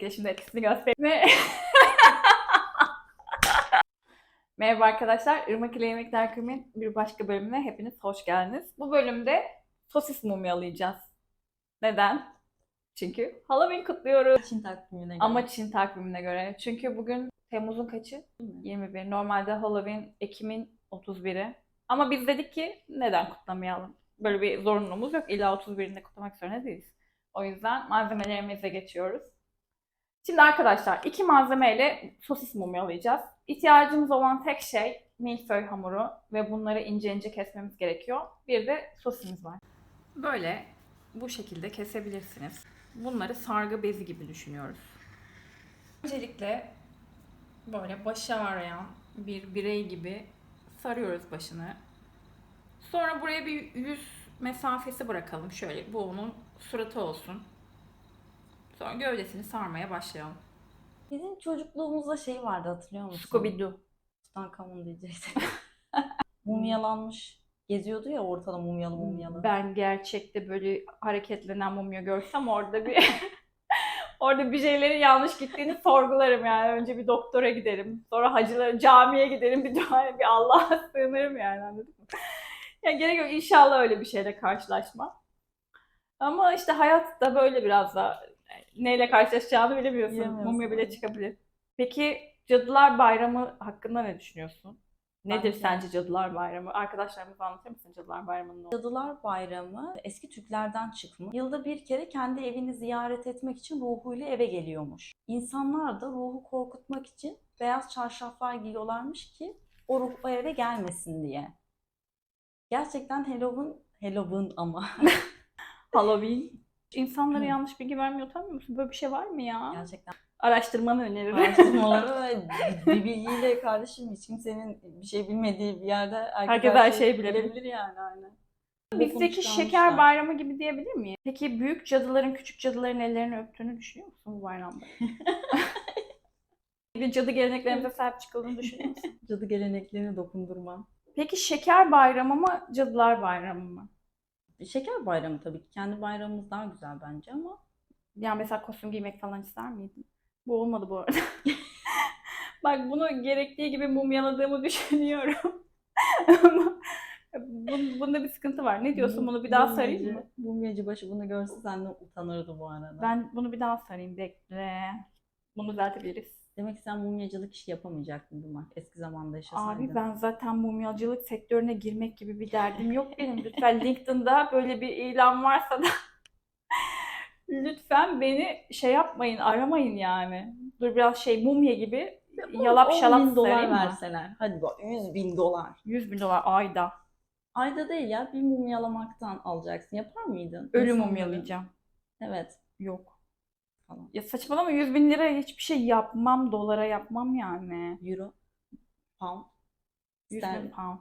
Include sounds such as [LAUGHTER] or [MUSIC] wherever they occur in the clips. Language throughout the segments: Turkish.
Peki şimdi etkisini göstereyim. Ve- [LAUGHS] Merhaba arkadaşlar. Irmak ile Yemekler Kıyım'ın bir başka bölümüne hepiniz hoş geldiniz. Bu bölümde sosis mumyalayacağız. Neden? Çünkü Halloween kutluyoruz. Çin takvimine göre. Ama Çin takvimine göre. Çünkü bugün Temmuz'un kaçı? 21. Normalde Halloween Ekim'in 31'i. Ama biz dedik ki neden kutlamayalım? Böyle bir zorunluluğumuz yok. İlla 31'inde kutlamak zorunda değiliz. O yüzden malzemelerimize geçiyoruz. Şimdi arkadaşlar iki malzemeyle sosis mumyalayacağız. İhtiyacımız olan tek şey milföy hamuru ve bunları ince ince kesmemiz gerekiyor. Bir de sosimiz var. Böyle bu şekilde kesebilirsiniz. Bunları sargı bezi gibi düşünüyoruz. Öncelikle böyle başı ağrıyan bir birey gibi sarıyoruz başını. Sonra buraya bir yüz mesafesi bırakalım. Şöyle bu onun suratı olsun. Sonra gövdesini sarmaya başlayalım. Bizim çocukluğumuzda şey vardı hatırlıyor musun? Scooby-Doo. Tutankamon diyeceksin. [LAUGHS] Mumyalanmış. Geziyordu ya ortada mumyalı mumyalı. Ben gerçekte böyle hareketlenen mumya görsem orada bir [LAUGHS] orada bir şeylerin yanlış gittiğini sorgularım yani. Önce bir doktora giderim. Sonra hacılara camiye giderim. Bir dua bir Allah'a [LAUGHS] sığınırım yani anladın mı? Ya gerek yok inşallah öyle bir şeyle karşılaşmam. Ama işte hayat da böyle biraz da neyle karşılaşacağını bilemiyorsun. Mumya bile çıkabilir. Peki Cadılar Bayramı hakkında ne düşünüyorsun? Nedir Bence- sence Cadılar Bayramı? Arkadaşlarımıza anlatır mısın Cadılar Bayramı'nın? Cadılar Bayramı eski Türklerden çıkmış. Yılda bir kere kendi evini ziyaret etmek için ruhuyla eve geliyormuş. İnsanlar da ruhu korkutmak için beyaz çarşaflar giyiyorlarmış ki o ruh o eve gelmesin diye. Gerçekten Halloween, Halloween ama [LAUGHS] Halloween. İnsanlara yanlış bilgi vermiyor utanmıyor musun? Böyle bir şey var mı ya? gerçekten Araştırmanı öneririm. araştırmaları [LAUGHS] ve bir bilgiyle kardeşim hiç kimsenin bir şey bilmediği bir yerde herkes, Herkes her şeyi bilebilir. yani aynen. Bizdeki şeker bayramı gibi diyebilir miyim? Peki büyük cadıların küçük cadıların ellerini öptüğünü düşünüyor musun bu bayramda? [LAUGHS] Bir cadı geleneklerimize sahip çıkıldığını düşünüyor musun? [LAUGHS] Cadı geleneklerini dokundurmam. Peki şeker bayramı mı, cadılar bayramı mı? Şeker bayramı tabii ki. Kendi bayramımız daha güzel bence ama Yani mesela kostüm giymek falan ister miydin? Bu olmadı bu arada. [LAUGHS] Bak bunu gerektiği gibi mumyaladığımı [LAUGHS] düşünüyorum. Ama [LAUGHS] bun- bunda bir sıkıntı var. Ne diyorsun? Bunu bir daha sarayım mı? Mumyacı başı bunu görse senden utanırdı bu arada. Ben bunu bir daha sarayım. Bekle. Bunu düzeltebiliriz. Demek ki sen mumyacılık işi yapamayacaktın Dumak. Eski zamanda yaşasaydın. Abi ben zaten mumyacılık sektörüne girmek gibi bir derdim yok benim. Lütfen LinkedIn'da böyle bir ilan varsa da [LAUGHS] lütfen beni şey yapmayın, aramayın yani. Dur biraz şey mumya gibi yalap 10 şalap bin dolar mı? verseler. Hadi bak 100 bin dolar. 100 bin dolar ayda. Ayda değil ya bir mumyalamaktan alacaksın. Yapar mıydın? Ölü mumyalayacağım. Evet. Yok. Falan. Ya saçmalama 100 bin lira hiçbir şey yapmam. Dolara yapmam yani. Euro. Pound. 100 bin Sterlin. pound.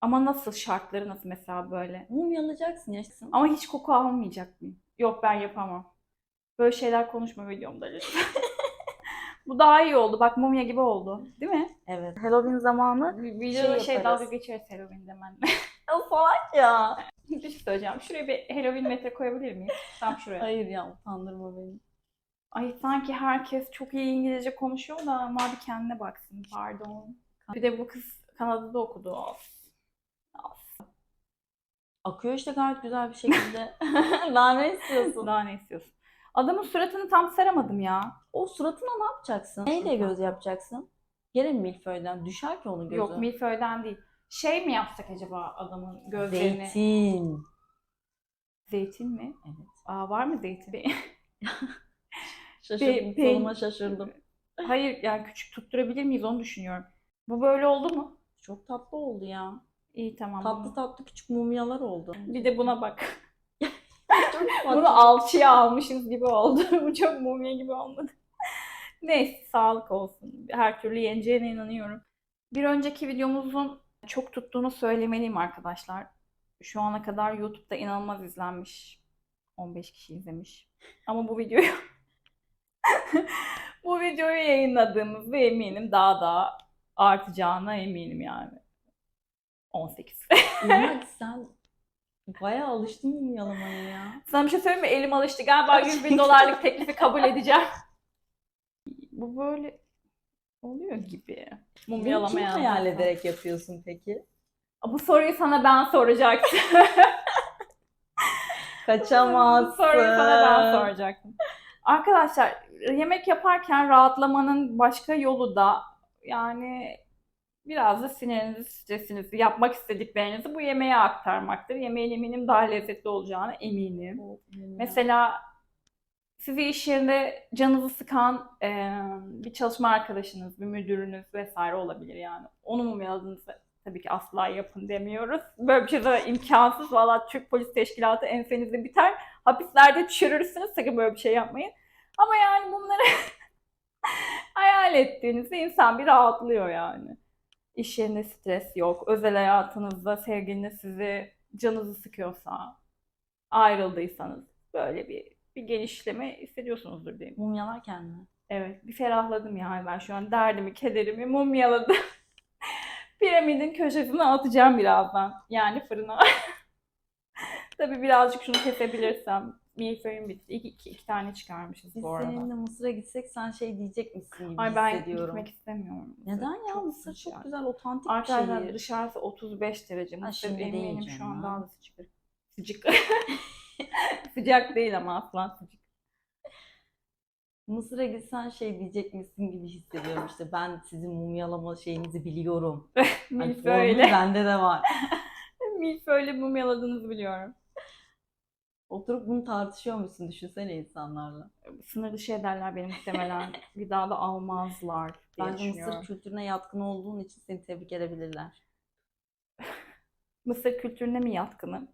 Ama nasıl şartları nasıl mesela böyle? Mumyalayacaksın yaşasın. Ama hiç koku almayacak mıyım? Yok ben yapamam. Böyle şeyler konuşma videomda lütfen. [LAUGHS] Bu daha iyi oldu. Bak mumya gibi oldu. Değil mi? Evet. Halloween zamanı Videoda şey, yaparız. dalga geçeriz Halloween'de ben. [LAUGHS] Ya salak ya. bir şey söyleyeceğim. Şuraya bir Halloween metre koyabilir miyim? Tam şuraya. Hayır ya utandırma beni. Ay sanki herkes çok iyi İngilizce konuşuyor da ama bir kendine baksın. Pardon. Bir de bu kız Kanada'da okudu. Of. Of. Akıyor işte gayet güzel bir şekilde. [LAUGHS] Daha ne istiyorsun? Daha ne istiyorsun? Adamın suratını tam saramadım ya. O suratına ne yapacaksın? Neyle göz yapacaksın? Gene mi milföyden? Düşer ki onun gözü. Yok milföyden değil. Şey mi yapsak acaba adamın gözlerini? Zeytin. Zeytin mi? Evet. Aa var mı zeytin? [LAUGHS] Şaşırdım. Pe- pe- Soluma şaşırdım. [LAUGHS] Hayır yani küçük tutturabilir miyiz onu düşünüyorum. Bu böyle oldu mu? Çok tatlı oldu ya. İyi tamam. Tatlı tatlı küçük mumyalar oldu. Bir de buna bak. [LAUGHS] Çok Bunu alçıya almışız gibi oldu. [LAUGHS] Bu çok mumya gibi olmadı. Neyse sağlık olsun. Her türlü yeneceğine inanıyorum. Bir önceki videomuzun çok tuttuğunu söylemeliyim arkadaşlar. Şu ana kadar YouTube'da inanılmaz izlenmiş. 15 kişi izlemiş. Ama bu videoyu [LAUGHS] bu videoyu yayınladığımızda eminim daha da artacağına eminim yani. 18. İlmek [LAUGHS] sen bayağı alıştın mumyalamaya ya. Sana bir şey söyleyeyim mi? Elim alıştı. Galiba 100 bin dolarlık teklifi kabul edeceğim. [LAUGHS] Bu böyle oluyor gibi. Bunu Mumyalamaya kim hayal ederek yapıyorsun peki? Bu soruyu sana ben soracaktım. Kaçamazsın. Soruyu sana ben soracaktım. Arkadaşlar yemek yaparken rahatlamanın başka yolu da yani biraz da sinirinizi, stresinizi, yapmak istediklerinizi bu yemeğe aktarmaktır. Yemeğin eminim daha lezzetli olacağına eminim. Mesela sizi iş yerinde canınızı sıkan e, bir çalışma arkadaşınız, bir müdürünüz vesaire olabilir yani. Onu mumyaladığınızda tabii ki asla yapın demiyoruz. Böyle bir şey zaten imkansız. Valla Türk Polis Teşkilatı ensenizde biter. Hapislerde çürürsünüz. Sakın böyle bir şey yapmayın. Ama yani bunları [LAUGHS] hayal ettiğinizde insan bir rahatlıyor yani. İş yerinde stres yok. Özel hayatınızda sevgiliniz sizi canınızı sıkıyorsa, ayrıldıysanız böyle bir bir genişleme hissediyorsunuzdur mi? Mumyalarken mi? Evet, bir ferahladım yani ben şu an derdimi, kederimi mumyaladım. [LAUGHS] Piramidin köşesine atacağım birazdan. Yani fırına. [LAUGHS] Tabii birazcık şunu kesebilirsem. Milföyüm bitti. İki, iki, iki tane çıkarmışız Biz bu arada. seninle Mısır'a gitsek sen şey diyecek misin gibi Ay ben hissediyorum. gitmek istemiyorum. Neden ya? Çok Mısır çok güzel, otantik bir Arkadaşlar şehir. dışarısı 35 derece. Mısır şimdi değil eminim şu canım. an daha da sıcak. Sıcak. [LAUGHS] sıcak değil ama asla sıcak. Mısır'a gitsen şey diyecek misin gibi hissediyorum işte. Ben sizin mumyalama şeyinizi biliyorum. [LAUGHS] Hani bende de var. [LAUGHS] Milföyle mumyaladığınızı biliyorum. Oturup bunu tartışıyor musun? Düşünsene insanlarla. sınır dışı ederler beni muhtemelen. [LAUGHS] bir daha da almazlar diye Bence düşünüyorum. Mısır kültürüne yatkın olduğun için seni tebrik edebilirler. Mısır kültürüne mi yatkınım?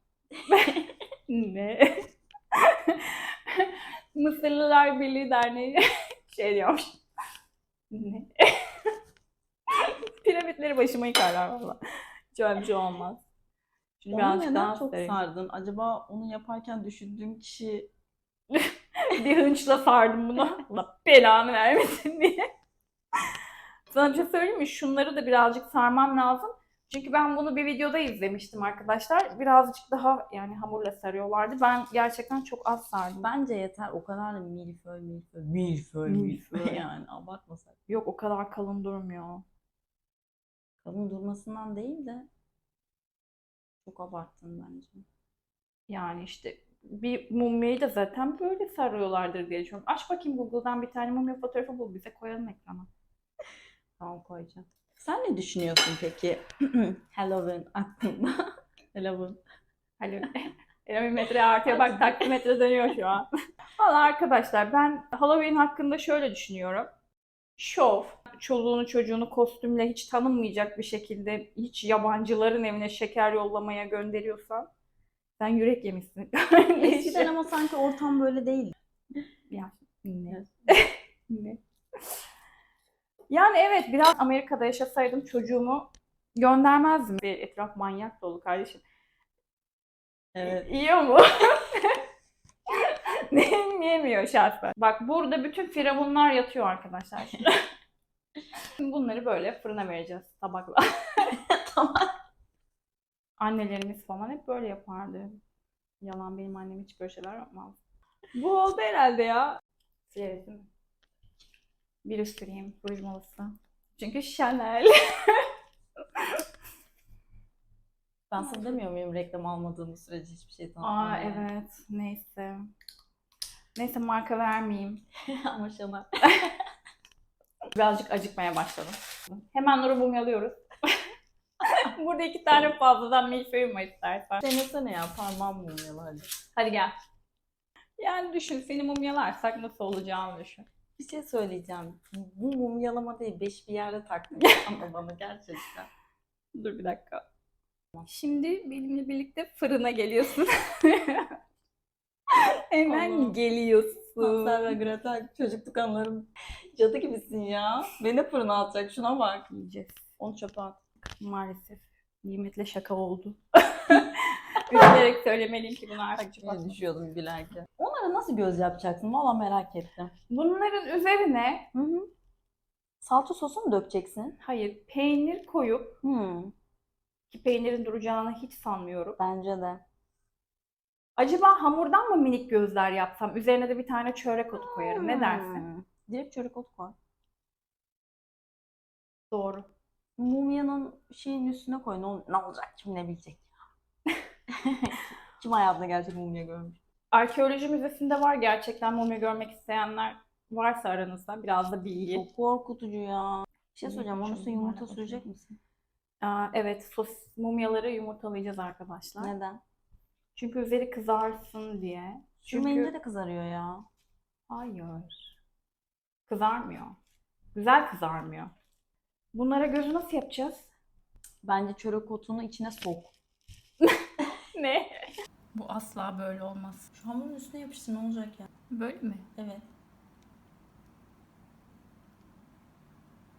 ne? Mısırlılar Birliği Derneği [LAUGHS] şey diyormuş. Ne? [LAUGHS] Piramitleri başıma yıkarlar valla. Hiç öyle bir şey olmaz. Şimdi Onu birazcık neden daha çok sarayım. sardın? Acaba onu yaparken düşündüğün kişi [LAUGHS] bir hınçla sardım bunu. Allah belanı vermesin diye. Sana bir şey söyleyeyim mi? Şunları da birazcık sarmam lazım. Çünkü ben bunu bir videoda izlemiştim arkadaşlar. Birazcık daha yani hamurla sarıyorlardı. Ben gerçekten çok az sardım. Ben bence yeter. O kadar da milföy milföy milföy Milföy. milföy [LAUGHS] yani abartmasak. yok o kadar kalın durmuyor. Kalın durmasından değil de çok abarttın bence. Yani işte bir mumyayı da zaten böyle sarıyorlardır diye düşünüyorum. Aç bakayım Google'dan bir tane mumya fotoğrafı bul bize koyalım ekrana. [LAUGHS] Tamam koyacağım. Sen ne düşünüyorsun peki [CLEARS THROAT] Halloween hakkında? [LAUGHS] Halloween. Hani [LAUGHS] metre artıyor bak takvimetre dönüyor şu an. [LAUGHS] Valla arkadaşlar ben Halloween hakkında şöyle düşünüyorum. Şov, çoluğunu çocuğunu kostümle hiç tanınmayacak bir şekilde hiç yabancıların evine şeker yollamaya gönderiyorsan sen yürek yemişsin. Eskiden ama sanki ortam böyle değil. Ya, ne? ne? Yani evet biraz Amerika'da yaşasaydım çocuğumu göndermezdim. Bir etraf manyak dolu kardeşim. Evet. Yiyor mu? [LAUGHS] Ne yemiyor şahsen. Bak burada bütün firavunlar yatıyor arkadaşlar. [LAUGHS] Şimdi bunları böyle fırına vereceğiz tabakla. [LAUGHS] Tamam. Annelerimiz falan hep böyle yapardı. Yalan benim annem hiç böyle şeyler yapmaz. Bu oldu herhalde ya. Sileriz değil mi? Bir üstüreyim ruj molası. Çünkü Chanel. [LAUGHS] Ben sana demiyor muyum reklam almadığımız sürece hiçbir şey tanıtmam Aa evet neyse. Neyse marka vermeyeyim. [LAUGHS] ama Chanel. [LAUGHS] Birazcık acıkmaya başladım. Hemen Nur'u mumyalıyoruz. Burada iki tane fazladan milföyüm var istersen. Denesene ya parmağım mumyalı hadi. Hadi gel. Yani düşün seni mumyalarsak nasıl olacağını düşün. Bir şey söyleyeceğim. Bu mumyalama değil, beş bir yerde taktın [LAUGHS] ama bana gerçekten. Dur bir dakika. Şimdi benimle birlikte fırına geliyorsun. [LAUGHS] Hemen Allah'ım. geliyorsun. Hansel ve Gretel çocukluk anılarım. Cadı gibisin ya. Beni fırına atacak şuna bak. Yiyeceğiz. Onu çöpe at. Maalesef. Nimetle şaka oldu. [LAUGHS] Üzülerek söylemeliyim ki bunu artık kapatma. düşüyordum bilerken. Onlara nasıl göz yapacaksın? Valla merak ettim. Bunların üzerine Hı hı. Salça sosu mu dökeceksin? hayır peynir koyup Hı. ki peynirin duracağını hiç sanmıyorum. Bence de. Acaba hamurdan mı minik gözler yapsam? Üzerine de bir tane çörek otu koyarım. Ne dersin? Hmm. Direkt çörek otu koy. Doğru. Mumyanın şeyin üstüne koy. Ne, ol- ne olacak? Kim ne bilecek? [LAUGHS] [LAUGHS] Kim hayatında gerçek mumya görmüş? Arkeoloji müzesinde var gerçekten mumya görmek isteyenler varsa aranızda biraz da bilgi. Çok korkutucu ya. Bir şey söyleyeceğim. Onun bir yumurta sürecek misin? Aa, evet, sos mumyaları yumurtalayacağız arkadaşlar. Neden? Çünkü üzeri kızarsın diye. Sürmeyince Çünkü de kızarıyor ya. hayır. Kızarmıyor. Güzel kızarmıyor. Bunlara gözü nasıl yapacağız? Bence çörek otunu içine sok. Ne? Bu asla böyle olmaz. Şu hamurun üstüne yapıştır ne olacak ya? Böyle mi? Evet.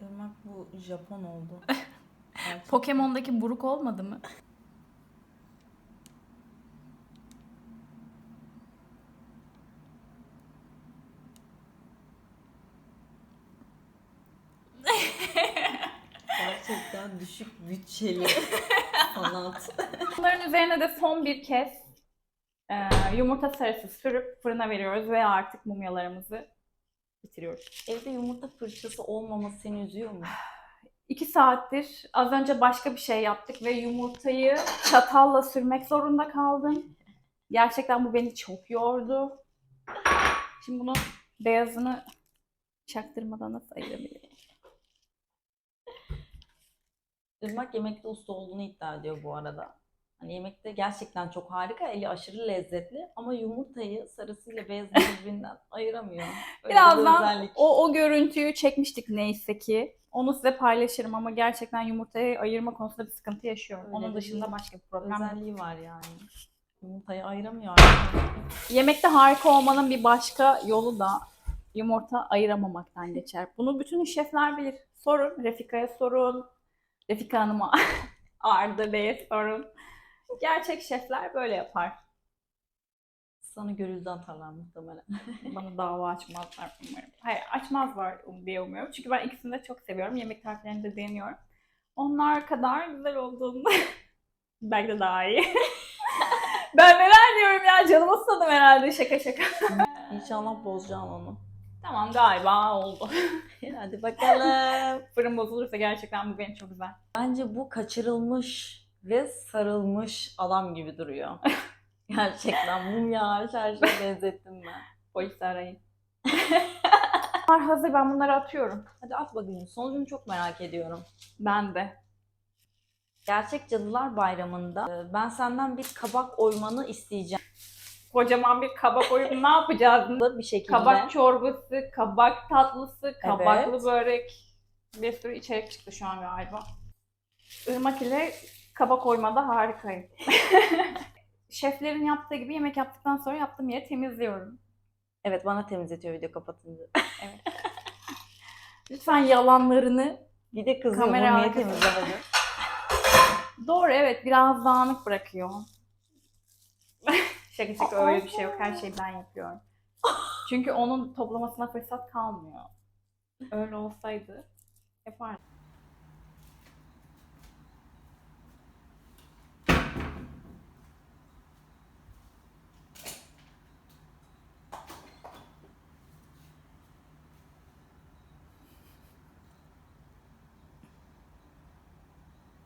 Irmak bu Japon oldu. Gerçekten. [LAUGHS] Pokemon'daki buruk olmadı mı? Gerçekten düşük bütçeli [LAUGHS] sanat. Bunların üzerine de son bir kez e, yumurta sarısı sürüp fırına veriyoruz ve artık mumyalarımızı bitiriyoruz. Evde yumurta fırçası olmaması seni üzüyor mu? [SIGHS] İki saattir az önce başka bir şey yaptık ve yumurtayı çatalla sürmek zorunda kaldım. Gerçekten bu beni çok yordu. Şimdi bunun beyazını çaktırmadan nasıl ayırabilirim? Irmak yemekte usta olduğunu iddia ediyor bu arada. Hani yemekte gerçekten çok harika, eli aşırı lezzetli ama yumurtayı sarısıyla beyazını [LAUGHS] birbirinden ayıramıyor. Öyle bir Birazdan özellik. o, o görüntüyü çekmiştik neyse ki. Onu size paylaşırım ama gerçekten yumurtayı ayırma konusunda bir sıkıntı yaşıyorum. Öyle Onun bir dışında başka bir problem yok. özelliği var yani. Yumurtayı ayıramıyor. Yemekte harika olmanın bir başka yolu da yumurta ayıramamaktan geçer. Bunu bütün şefler bilir. Sorun, Refika'ya sorun, Refika Hanım'a, [LAUGHS] Arda Bey'e sorun. Gerçek şefler böyle yapar. Sana görüldü atarlar muhtemelen. [LAUGHS] Bana dava açmazlar umarım. Hayır açmazlar um- diye umuyorum. Çünkü ben ikisini de çok seviyorum. Yemek tariflerini de deniyorum. Onlar kadar güzel olduğunda [LAUGHS] belki de daha iyi. ben neler diyorum ya canıma susadım herhalde şaka şaka. İnşallah bozacağım onu. Tamam galiba oldu. [LAUGHS] Hadi bakalım. [LAUGHS] Fırın bozulursa gerçekten bu benim çok güzel. Bence bu kaçırılmış ve sarılmış adam gibi duruyor. [LAUGHS] Gerçekten mumya hariç her şeye benzettim ben. Polisi arayın. Bunlar hazır ben bunları atıyorum. Hadi at bakayım. Sonucunu çok merak ediyorum. Ben de. Gerçek Cadılar Bayramı'nda e, ben senden bir kabak oymanı isteyeceğim. Kocaman bir kabak oyunu ne yapacağız? Bir şekilde. Kabak çorbası, kabak tatlısı, kabaklı Evet. börek. Bir sürü içerik çıktı şu an galiba. Irmak ile kabak oymada harikayım. [LAUGHS] Şeflerin yaptığı gibi yemek yaptıktan sonra yaptığım yeri temizliyorum. Evet bana temizletiyor video kapatınca. [LAUGHS] Lütfen yalanlarını Bir de kızıyor Kamera niye arkası. temizlemedin? Doğru evet biraz dağınık bırakıyor. Şaka şaka öyle bir şey yok. Her şeyi ben yapıyorum. Çünkü onun toplamasına fırsat kalmıyor. Öyle olsaydı yapardım.